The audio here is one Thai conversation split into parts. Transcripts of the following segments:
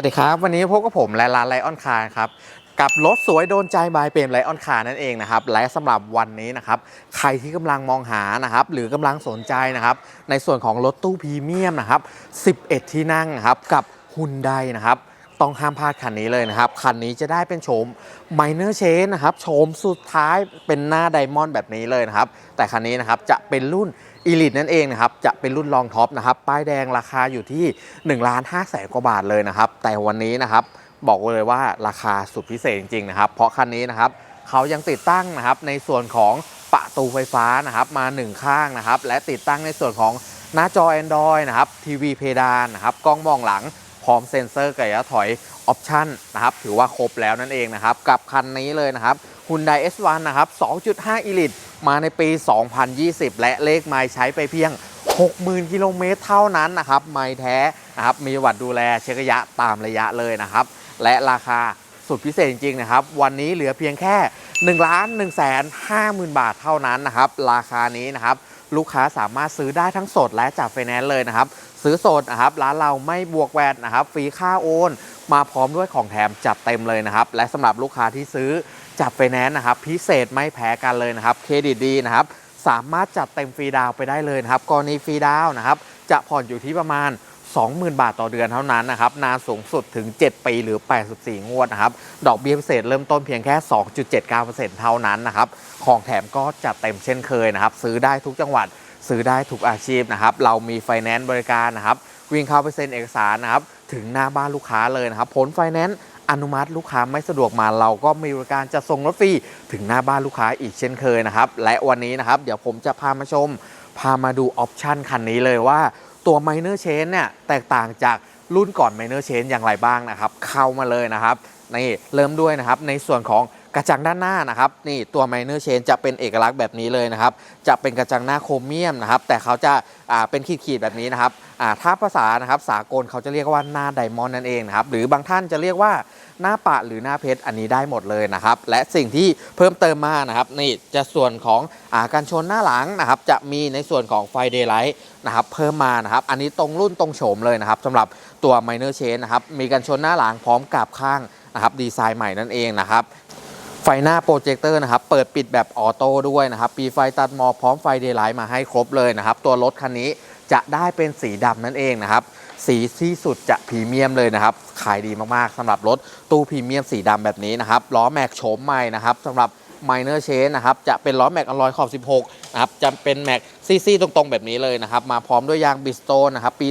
สวัสดีครับ วันนี้พบกับผมและร้านไลออนคาร์ครับกับรถสวยโดนใจบายเปรมไลออนคาร์นั่นเองนะครับและสำหรับวันนี้นะครับใครที่กำลังมองหานะครับหรือกำลังสนใจนะครับในส่วนของรถตู้พรีเมียมนะครับ11 ที่นั่งนะครับกับฮุนไดนะครับต้องห้ามพลาดคันนี้เลยนะครับ คันนี้จะได้เป็นโฉมไมเนอร์เชนนะครับโฉมสุดท้ายเป็นหน้าไดมอนด์แบบนี้เลยนะครับแต่คันนี้นะครับจะเป็นรุ่น อีลิทนั่นเองนะครับจะเป็นรุ่นรองท็อปนะครับป้ายแดงราคาอยู่ที่1นึ่งล้านห้าแสนกว่าบาทเลยนะครับ แต่วันนี้นะครับบอกเลยว่าราคาสุดพิเศษจริงๆนะครับ เพราะคันนี้นะครับเขายังติดตั้งนะครับในส่วนของประตูไฟฟ้านะครับมา 1 ข้างนะครับ และติดตั้งในส่วนของหน้าจอ Android นะครับทีวีเพดานนะครับกล้องมองหลังพร้อมเซ็นเซอร์กระยะถอยออปชั่นนะครับถือว่าครบแล้วนั่นเองนะครับ กับคันนี้เลยนะครับ Hyundai S1 นะครับ 2.5 Elite มาในปี 2020 และเลขไม้ใช้ไปเพียง 60,000 กิโลเมตรเท่านั้นนะครับ ไม้แท้นะครับ มีวัติดูแลเช็คระยะตามระยะเลยนะครับ และราคาสุดพิเศษจริงๆนะครับ วันนี้เหลือเพียงแค่1ล้าน1แสน50,000 บาทเท่านั้นนะครับ ราคานี้นะครับ ลูกค้าสามารถซื้อได้ทั้งสดและจากไฟแนนซ์เลยนะครับ ซื้อสดนะครับ ร้านเราไม่บวกแวดนะครับ ฟรีค่าโอน มาพร้อมด้วยของแถมจัดเต็มเลยนะครับ และสำหรับลูกค้าที่ซื้อ จับไฟแนนซ์นะครับ พิเศษไม่แพ้กันเลยนะครับเครดิตดีนะครับ สามารถจัดเต็มฟรีดาวไปได้เลยนะครับกรณีฟรีดาวน์นะครับ จะผ่อนอยู่ที่ประมาณ 20,000 บาทต่อเดือนเท่านั้นนะครับนานสูงสุดถึง 7 ปีหรือ 84 งวดนะครับ ดอกเบี้ยพิเศษเริ่มต้นเพียงแค่ 2.79%เท่านั้นนะครับ ของแถมก็จัดเต็มเช่นเคยนะครับ ซื้อได้ทุกจังหวัดซื้อได้ทุกอาชีพนะครับ เรามีไฟแนนซ์บริการนะครับ วิ่งเข้าไปเซ็นเอกสารนะครับ ถึงหน้าบ้านลูกค้าเลยนะครับ ผลไฟแนนซ์ อนุมัติลูกค้าไม่สะดวกมาเราก็มีบริการจะส่งรถฟรีถึงหน้าบ้านลูกค้าอีกเช่นเคยนะครับ และวันนี้นะครับ เดี๋ยวผมจะพามาชม พามาดูออปชันคันนี้เลยว่าตัว Minor Chain เนี่ยแตกต่างจากรุ่นก่อน Minor Chain อย่างไรบ้างนะครับ เข้ามาเลยนะครับนี่เริ่มด้วยนะครับในส่วนของกระจังด้านหน้านะครับนี่ตัว Minor Chain จะเป็นเอกลักษณ์แบบนี้เลยนะครับ จะเป็นกระจังหน้าโครเมียมนะครับ แต่เขาจะอ่าเป็นขีดๆแบบนี้นะครับ ถ้าภาษานะครับสากลเขาจะเรียกว่าหน้าไดมอนด์นั่นเองนะครับหรือบางท่านจะเรียกว่าหน้าปะหรือหน้าเพชรอันนี้ได้หมดเลยนะครับ และสิ่งที่เพิ่มเติมมานะครับนี่จะส่วนของอาการชนหน้าหลังนะครับ จะมีในส่วนของไฟเดย์ไลท์นะครับเพิ่มมานะครับ อันนี้ตรงรุ่นตรงโฉมเลยนะครับสำหรับตัว Minor Chain นะครับมีการชนหน้าหลังพร้อมกับข้างนะครับดีไซน์ใหม่นั่นเองนะครับไฟหน้าโปรเจคเตอร์นะครับเปิดปิดแบบออโต้ด้วยนะครับปีไฟตัดหมอกพร้อมไฟเดย์ไลท์มาให้ครบเลยนะครับ ตัวรถคันนี้ จะได้เป็นสีดำนั่นเองนะครับ สีที่สุดจะพรีเมียมเลยนะครับ ขายดีมากๆสำหรับรถตู้พรีเมียมสีดำแบบนี้นะครับล้อแม็กโฉมใหม่นะครับสำหรับ Minor Chain นะครับจะเป็นล้อแม็กอลลอยขอบ 16นะครับจะเป็นแม็กซี่ๆตรงๆ แบบนี้เลยนะครับ มาพร้อมด้วยยางบิสโตนนะครับปี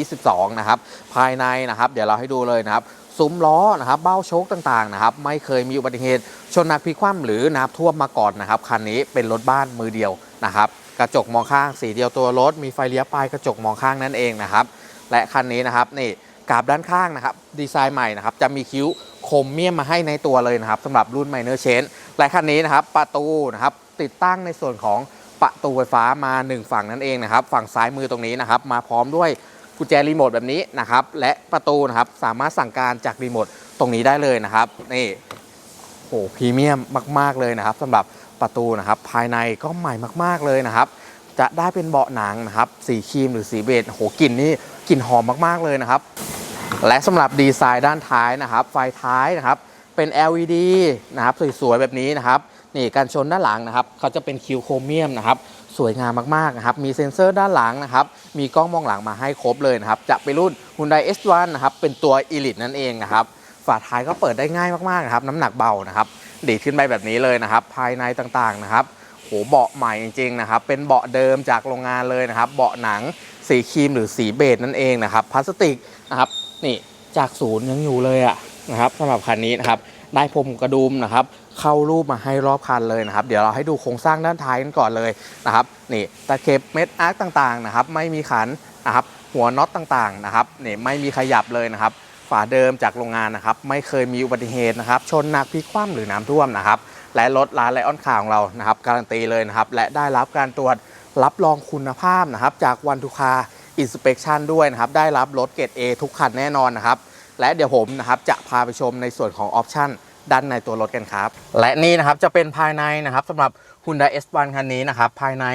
2022 นะครับ ภายในนะครับ เดี๋ยวเราให้ดูเลยนะครับ ซุ้มล้อนะครับ เบ้าโชคต่างๆนะครับ ไม่เคยมีอุบัติเหตุ ชนหนักพิคว่ำหรือน้ำท่วมมาก่อนนะครับ คันนี้เป็นรถบ้านมือเดียวนะครับ กระจกมองข้างสีเดียวตัวรถ มีไฟเลี้ยวปลายกระจกมองข้างนั่นเองนะครับ และคันนี้นะครับนี่กราบด้านข้างนะครับดีไซน์ใหม่นะครับจะมีคิ้วโครเมียมมาให้ในตัวเลยนะครับสำหรับรุ่น Minor Chain และคันนี้นะครับประตูนะครับติดตั้งในส่วนของประตูไฟฟ้ามา 1 ฝั่งนั่นเองนะครับฝั่งซ้ายมือตรงนี้นะครับมาพร้อมด้วยกุญแจรีโมทแบบนี้นะครับและประตูนะครับสามารถสั่งการจากรีโมทตรงนี้ได้เลยนะครับนี่โหพรีเมียมมาก ๆเลยนะครับสำหรับ ประตูนะครับ ภายในก็ใหม่มากๆเลยนะครับ จะได้เป็นเบาะหนังนะครับ สีครีมหรือสีเบจโหกลิ่นนี่กลิ่นหอมมากๆเลยนะครับ และสำหรับดีไซน์ด้านท้ายนะครับ ไฟท้ายนะครับ เป็น LED นะครับสวยๆแบบนี้นะครับนี่การชนด้านหลังนะครับเขาจะเป็นคิวโครเมียมนะครับสวยงามมากๆนะครับ มีเซ็นเซอร์ด้านหลังนะครับ มีกล้องมองหลังมาให้ครบเลยนะครับ จะเป็นรุ่น Hyundai S1 นะครับ เป็นตัว Elite นั่นเองนะครับ ฝาท้ายก็เปิดได้ง่ายมากๆนะครับ น้ำหนักเบานะครับ ดีดขึ้นไปแบบนี้เลยนะครับ ภายในต่างๆนะครับโหเบาะใหม่จริงๆนะครับ เป็นเบาะเดิมจากโรงงานเลยนะครับ เบาะหนังสีครีมหรือสีเบจนั่นเองนะครับพลาสติกนะครับนี่จากศูนย์ยังอยู่เลยอะนะครับสำหรับคันนี้นะครับได้พรมกระดุมนะครับเข้ารูปมาให้รอบคันเลยนะครับ เดี๋ยวเราให้ดูโครงสร้างด้านท้ายกันก่อนเลยนะครับนี่ตะเข็บเม็ดอาร์คต่างๆนะครับ ไม่มีขันนะครับหัวน็อตต่างๆนะครับนี่ไม่มีขยับเลยนะครับ ฝาเดิมจากโรงงานนะครับ ไม่เคยมีอุบัติเหตุนะครับ ชนหนักพลิกคว่ำหรือน้ำท่วมนะครับ และรถร้านไลออนคาของเรานะครับ การันตีเลยนะครับ และได้รับการตรวจรับรองคุณภาพนะครับ จากวันทุคาอินสเป t ชันด้วยนะครับ ได้รับรถเกรด A ทุกคันแน่นอนนะครับ และเดี๋ยวผมนะครับจะพาไปชมในส่วนของออปชันด้านในตัวรถกันครับ และนี่นะครับจะเป็นภายในนะครับสำหรับ Hyundai S1 คันนี้นะครับ ภายใน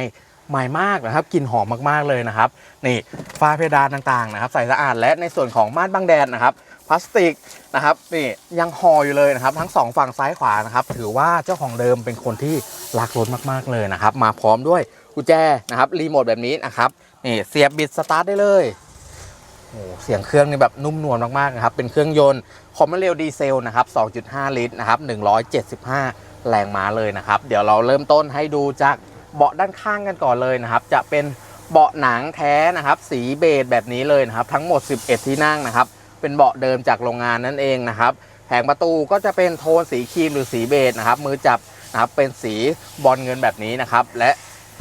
ใหม่มากนะครับกลิ่นหอมมากๆเลยนะครับนี่ฝ้าเพดานต่างๆนะครับใสสะอาดและในส่วนของม่านบังแดดนะครับพลาสติกนะครับนี่ยังห่ออยู่เลยนะครับ ทั้งสองฝั่งซ้ายขวานะครับ ถือว่าเจ้าของเดิมเป็นคนที่รักรถมากๆเลยนะครับ มาพร้อมด้วยกุญแจนะครับรีโมทแบบนี้นะครับนี่เสียบบิดสตาร์ทได้เลยโอ้เสียงเครื่องนี่แบบนุ่มนวลมากๆนะครับเป็นเครื่องยนต์คอมเมอร์เรลดีเซลนะครับ 2.5 ลิตรนะครับ175 แรงม้าเลยนะครับ เดี๋ยวเราเริ่มต้นให้ดูจาก เบาะด้านข้างกันก่อนเลยนะครับ จะเป็นเบาะหนังแท้นะครับ สีเบจแบบนี้เลยนะครับ ทั้งหมด 11 ที่นั่งนะครับ เป็นเบาะเดิมจากโรงงานนั่นเองนะครับแผงประตูก็จะเป็นโทนสีครีมหรือสีเบจนะครับ มือจับนะครับเป็นสีบอลเงินแบบนี้นะครับ และ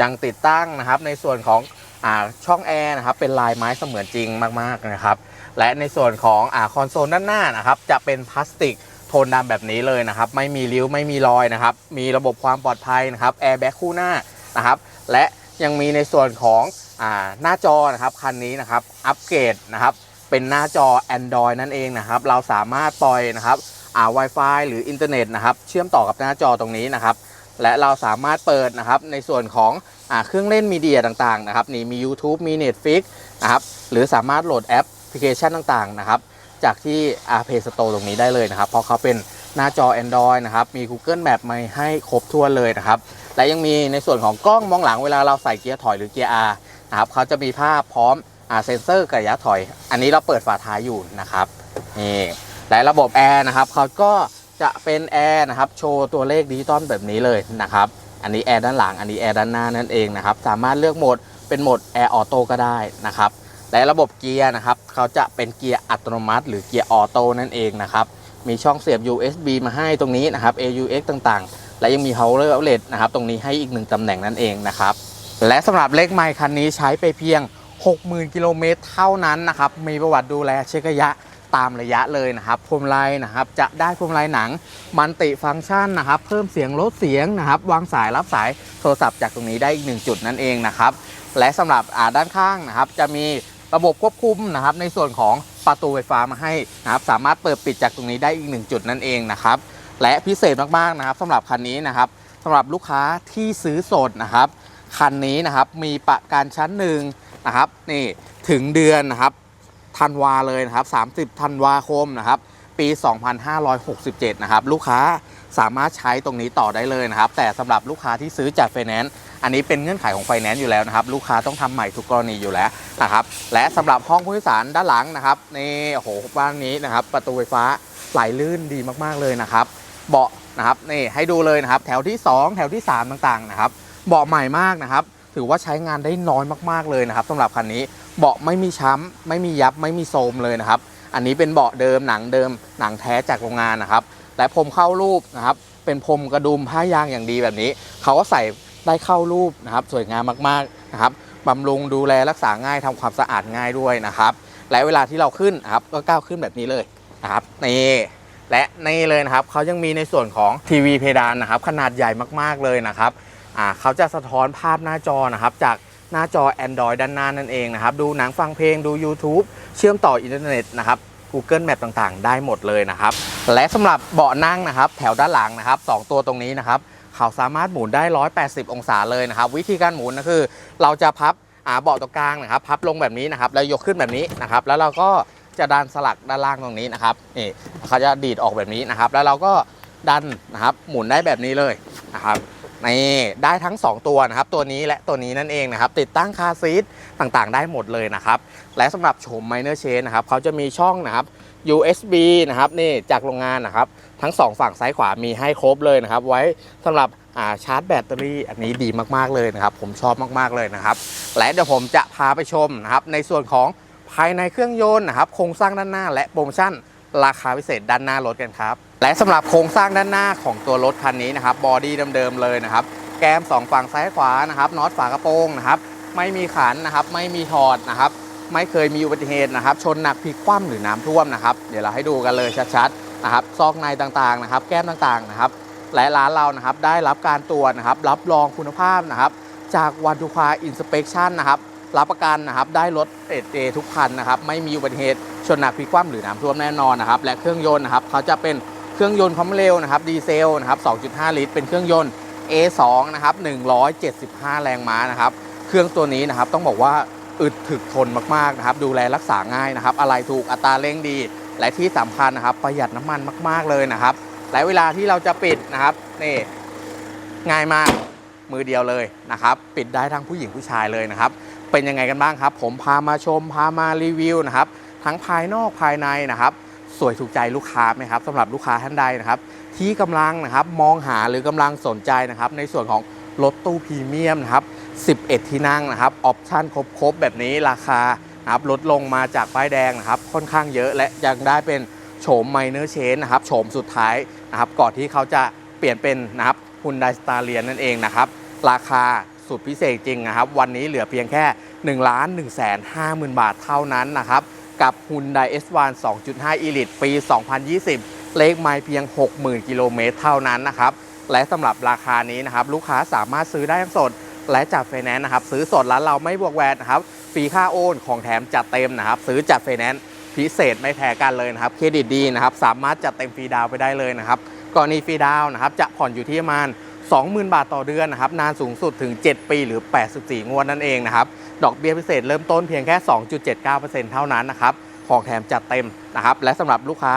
ยังติดตั้งนะครับในส่วนของอช่องแอร์นะครับ เป็นลายไม้เสมือนจริงมากๆนะครับ และในส่วนของอคอนโซลด้านหน้านะครับ จะเป็นพลาสติกโทนดำแบบนี้เลยนะครับ ไม่มีริ้วไม่มีรอยนะครับ มีระบบความปลอดภัยนะครับแอร์แบ็คคู่หน้า นะครับ และยังมีในส่วนของอหน้าจอนะครับคันนี้นะครับอัปเกรดนะครับเป็นหน้าจอ Android นั่นเองนะครับเราสามารถปล่อยนะครับอ่า Wi-Fi หรืออินเทอร์เน็ตนะครับเชื่อมต่อกับหน้าจอตรงนี้นะครับและเราสามารถเปิดนะครับในส่วนของอเครื่องเล่นมีเดียต่างๆนะครับนี่มี YouTube มี Netflix นะครับหรือสามารถโหลดแอปพลิเคชันต่างๆนะครับจากที่อาเพสโตร์ตรงนี้ได้เลยนะครับเพราะเขาเป็นหน้าจอ Android นะครับมี Google Map มาให้ครบถ้วนเลยนะครับ และยังมีในส่วนของกล้องมองหลังเวลาเราใส่เกียร์ถอยหรือเกียร์ R นะครับเขาจะมีภาพพร้อมอเซ็นเซอร์กับระยะถอย อันนี้เราเปิดฝาท้ายอยู่นะครับนี่และระบบแอร์นะครับเขาก็จะเป็นแอร์นะครับโชว์ตัวเลขดิจิตอลแบบนี้เลยนะครับอันนี้แอร์ด้านหลังอันนี้แอร์ด้านหน้านั่นเองนะครับสามารถเลือกโหมดเป็นโหมดแอร์ออโต้ก็ได้นะครับและระบบเกียร์นะครับเขาจะเป็นเกียร์อัตโนมัติ หรือเกียร์ออโต้นั่นเองนะครับมีช่องเสียบ USB มาให้ตรงนี้นะครับ AUX ต่างๆ และยังมี power outlet นะครับตรงนี้ให้อีกหนึ่งตำแหน่งนั่นเองนะครับและสำหรับเลขไมค์คันนี้ใช้ไปเพียง 60,000 กิโลเมตรเท่านั้นนะครับมีประวัติดูแลเช็คระยะตามระยะเลยนะครับพวงมาลัยนะครับจะได้พวงมาลัยหนังมันติฟังก์ชันนะครับ เพิ่มเสียงลดเสียงนะครับ วางสายรับสายโทรศัพท์จากตรงนี้ได้อีกหนึ่งจุดนั่นเองนะครับ และสำหรับด้านข้างนะครับ จะมีระบบควบคุมนะครับ ในส่วนของประตูไฟฟ้ามาให้นะครับ สามารถเปิดปิดจากตรงนี้ได้อีกหนึ่งจุดนั่นเองนะครับ และพิเศษมากๆนะครับสำหรับคันนี้นะครับสำหรับลูกค้าที่ซื้อสดนะครับคันนี้นะครับมีประกันชั้นหนึ่งนะครับนี่ถึงเดือนนะครับธันวาเลยนะครับ30ธันวาคมนะครับปี 2567 นะครับลูกค้าสามารถใช้ตรงนี้ต่อได้เลยนะครับ แต่สำหรับลูกค้าที่ซื้อจากไฟแนนซ์อันนี้เป็นเงื่อนไขของไฟแนนซ์อยู่แล้วนะครับ ลูกค้าต้องทำใหม่ทุกกรณีอยู่แล้วนะครับ และสำหรับห้องผู้โดยสารด้านหลังนะครับนี่โอ้โหบ้านนี้นะครับ ประตูไฟฟ้าไหลลื่นดีมากๆเลยนะครับ เบาะนะครับนี่ให้ดูเลยนะครับ แถวที่ 2 แถวที่ 3 ต่างๆนะครับเบาะใหม่มากนะครับ ถือว่าใช้งานได้น้อยมากๆเลยนะครับสำหรับคันนี้เบาะไม่มีช้ำไม่มียับไม่มีโทมเลยนะครับ อันนี้เป็นเบาะเดิมหนังเดิมหนังแท้จากโรงงานนะครับและพรมเข้ารูปนะครับ เป็นพรมกระดุมผ้ายางอย่างดีแบบนี้เขาก็ใส่ได้เข้ารูปนะครับ สวยงามมากๆนะครับบำรุงดูแลรักษาง่ายทำความสะอาดง่ายด้วยนะครับ และเวลาที่เราขึ้นนะครับก็ก้าวขึ้นแบบนี้เลยนะครับนี่ และนี่เลยนะครับเขายังมีในส่วนของทีวีเพดานนะครับ ขนาดใหญ่มากๆเลยนะครับอ่าเขาจะสะท้อนภาพหน้าจอนะครับ จากหน้าจอ Android ด้านหน้านั่นเองนะครับ ดูหนังฟังเพลงดู YouTube เชื่อมต่ออินเทอร์เน็ตนะครับ Google Map ต่างๆ ได้หมดเลยนะครับ และสำหรับเบาะนั่งนะครับ แถวด้านหลังนะครับสองตัวตรงนี้นะครับเขาสามารถหมุนได้ 180 องศาเลยนะครับ วิธีการหมุนก็คือ เราจะพับเบาะตรงกลางนะครับ พับลงแบบนี้นะครับแล้วยกขึ้นแบบนี้นะครับ แล้วเราก็ จะดันสลักด้านล่างตรงนี้นะครับนี่เขาจะดีดออกแบบนี้นะครับ แล้วเราก็ดันนะครับหมุนได้แบบนี้เลยนะครับนี่ได้ทั้ง 2 ตัวนะครับ ตัวนี้และตัวนี้นั่นเองนะครับ ติดตั้งคาซีทต่างๆ ได้หมดเลยนะครับ และสำหรับโฉม Minor Change นะครับเขาจะมีช่องนะครับ USB นะครับนี่จากโรงงานนะครับ ทั้ง 2 ฝั่งซ้ายขวามีให้ครบเลยนะครับ ไว้สำหรับาชาร์จแบตเตอรี่อันนี้ดีมากๆเลยนะครับ ผมชอบมากๆเลยนะครับ และเดี๋ยวผมจะพาไปชมนะครับในส่วนของ ภายในเครื่องยนต์นะครับโครงสร้างด้านหน้าและโปรโมชั่นราคาพิเศษด้านหน้ารถกันครับ และสำหรับโครงสร้างด้านหน้าของตัวรถคันนี้นะครับบอดี้เดิมๆเลยนะครับ แก้มสองฝั่งซ้ายขวานะครับน็อตฝากระโปรงนะครับไม่มีขันนะครับไม่มีถอดนะครับไม่เคยมีอุบัติเหตุนะครับชนหนักพลิกคว่ำหรือน้ำท่วมนะครับเดี๋ยวเราให้ดูกันเลยชัดๆนะครับซอกในต่างๆนะครับ แก้มต่างๆนะครับและร้านเรานะครับได้รับการตรวจนะครับรับรองคุณภาพนะครับจากวันทุคาอินสเปคชั่นนะครับ รับประกันนะครับได้รถเอเทุกคันนะครับไม่มีอุบัติเหตุชนหนักพลิกคว่ำหรือน้ำท่วมแน่นอนนะครับและเครื่องยนต์นะครับเขาจะเป็นเครื่องยนต์ความเร็วนะครับดีเซลนะครับ 2.5 ลิตร เป็นเครื่องยนต์ A2 นะครับ 175 แรงม้านะครับ เครื่องตัวนี้นะครับต้องบอกว่าอึดถึกทนมากๆนะครับ ดูแลรักษาง่ายนะครับ อะไรถูกอัตราเร่งดี และที่สำคัญนะครับ ประหยัดน้ำมันมาก ๆเลยนะครับ และเวลาที่เราจะปิดนะครับนี่ง่ายมากมือเดียวเลยนะครับ ปิดได้ทั้งผู้หญิงผู้ชายเลยนะครับ เป็นยังไงกันบ้างครับ ผมพามาชมพามารีวิวนะครับ ทั้งภายนอกภายในนะครับ สวยถูกใจลูกค้าไหมครับสำหรับลูกค้าท่านใดนะครับ ที่กำลังนะครับมองหาหรือกำลังสนใจนะครับ ในส่วนของรถตู้พรีเมียมนะครับ11 ที่นั่งนะครับออปชั่นครบๆแบบนี้ราคาครับลดลงมาจากป้ายแดงนะครับ ค่อนข้างเยอะและยังได้เป็นโฉมไมเนอร์เชนนะครับโฉมสุดท้ายนะครับ ก่อนที่เขาจะเปลี่ยนเป็นนะครับฮุนไดสตาเลียนนั่นเองนะครับ ราคา สุดพิเศษจริงนะครับ วันนี้เหลือเพียงแค่1 1 5 0 0 0 0 บาทเท่านั้นนะครับ กับ Hyundai S1 2.5 Elite ปี 2020 เลขไมล์เพียง 60,000 กิโลเมตรเท่านั้นนะครับ และสำหรับราคานี้นะครับ ลูกค้าสามารถซื้อได้ทั้งสด และจัดไฟแนนซ์นะครับ ซื้อสดร้านเราไม่บวกแวดนะครับฟรีค่าโอนของแถมจัดเต็มนะครับ ซื้อจัดไฟแนนซ์พิเศษไม่แพ้กันเลยนะครับเครดิตดีนะครับสามารถจัดเต็มฟรีดาวไปได้เลยนะครับกรณีฟรีดาวน์นะครับจะผ่อนอยู่ที่ประมาณ 20,000 บาทต่อเดือนนะครับ นานสูงสุดถึง 7 ปีหรือ 84 งวดนั่นเองนะครับ ดอกเบี้ยพิเศษเริ่มต้นเพียงแค่ 2.79%เท่านั้นนะครับ ของแถมจัดเต็มนะครับ และสำหรับลูกค้า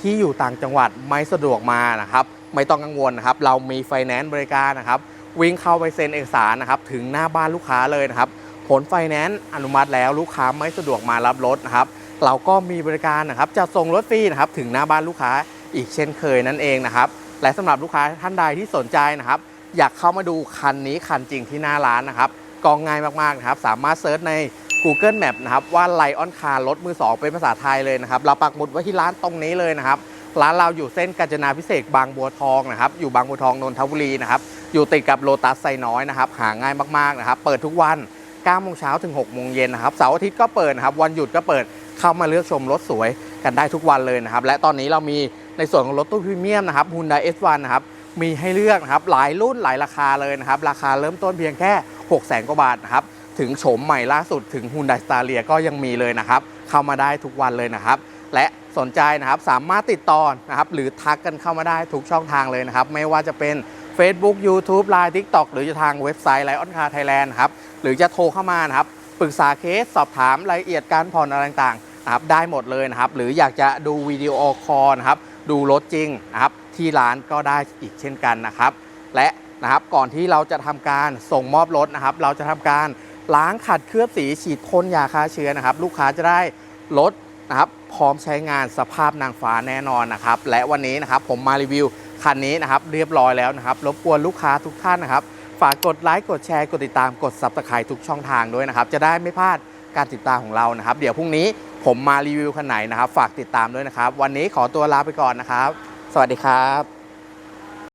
ที่อยู่ต่างจังหวัดไม่สะดวกมานะครับ ไม่ต้องกังวลนะครับ เรามีไฟแนนซ์บริการนะครับ วิ่งเข้าไปเซ็นเอกสารนะครับ ถึงหน้าบ้านลูกค้าเลยนะครับ ผลไฟแนนซ์อนุมัติแล้วลูกค้าไม่สะดวกมารับรถนะครับ เราก็มีบริการนะครับจะส่งรถฟรีนะครับถึงหน้าบ้านลูกค้าอีกเช่นเคยนั่นเองนะครับ และสำหรับลูกค้าท่านใดที่สนใจนะครับ อยากเข้ามาดูคันนี้คันจริงที่หน้าร้านนะครับก็ง่ายมากๆนะครับ สามารถเซิร์ชใน Google Map นะครับว่าไลออนคาร์รถมือ 2 เป็นภาษาไทยเลยนะครับ เราปักหมุดไว้ที่ร้านตรงนี้เลยนะครับ ร้านเราอยู่เส้นกาญจนาพิเศษบางบัวทองนะครับ อยู่บางบัวทองนนทบุรีนะครับ อยู่ติดกับโลตัสไซน้อยนะครับ หาง่ายมากๆนะครับ เปิดทุกวัน9โมงเช้าถึง6โมงเย็นนะครับเสาร์อาทิตย์ก็เปิดนะครับ วันหยุดก็เปิดเข้ามาเลือกชมรถสวยกันได้ทุกวันเลยนะครับ และตอนนี้เรามี ในส่วนของรถตู้พรีเมียมนะครับ Hyundai S1 นะครับมีให้เลือกนะครับหลายรุ่นหลายราคาเลยนะครับ ราคาเริ่มต้นเพียงแค่ 6 0 0 0 0กว่าบาทนะครับถึงโฉมใหม่ล่าสุดถึง Hyundai Staria ก็ยังมีเลยนะครับ เข้ามาได้ทุกวันเลยนะครับ และสนใจนะครับสามารถติดต่อนะครับ หรือทักกันเข้ามาได้ทุกช่องทางเลยนะครับ ไม่ว่าจะเป็น Facebook YouTube Line TikTok หรือจะทางเว็บไซต์ Lion Car Thailand ครับหรือจะโทรเข้ามานะครับปรึกษาเคสสอบถามรายละเอียดการผ่อนอะไรต่างๆนะครับได้หมดเลยนะครับ หรืออยากจะดูวิดีโอคอลนะครับ ดูรถจริงนะครับที่ร้านก็ได้อีกเช่นกันนะครับ และนะครับก่อนที่เราจะทำการส่งมอบรถนะครับ เราจะทำการล้างขัดเคลือบสีฉีดพ่นยาฆ่าเชื้อนะครับ ลูกค้าจะได้รถนะครับ พร้อมใช้งานสภาพนางฟ้าแน่นอนนะครับ และวันนี้นะครับผมมารีวิวคันนี้นะครับ เรียบร้อยแล้วนะครับ รบกวนลูกค้าทุกท่านนะครับ ฝากกดไลค์กดแชร์กดติดตามกด subscribe ทุกช่องทางด้วยนะครับ จะได้ไม่พลาดการติดตามของเรานะครับ เดี๋ยวพรุ่งนี้ ผมมารีวิวคันไหนนะครับ ฝากติดตามด้วยนะครับ วันนี้ขอตัวลาไปก่อนนะครับ สวัสดีครับ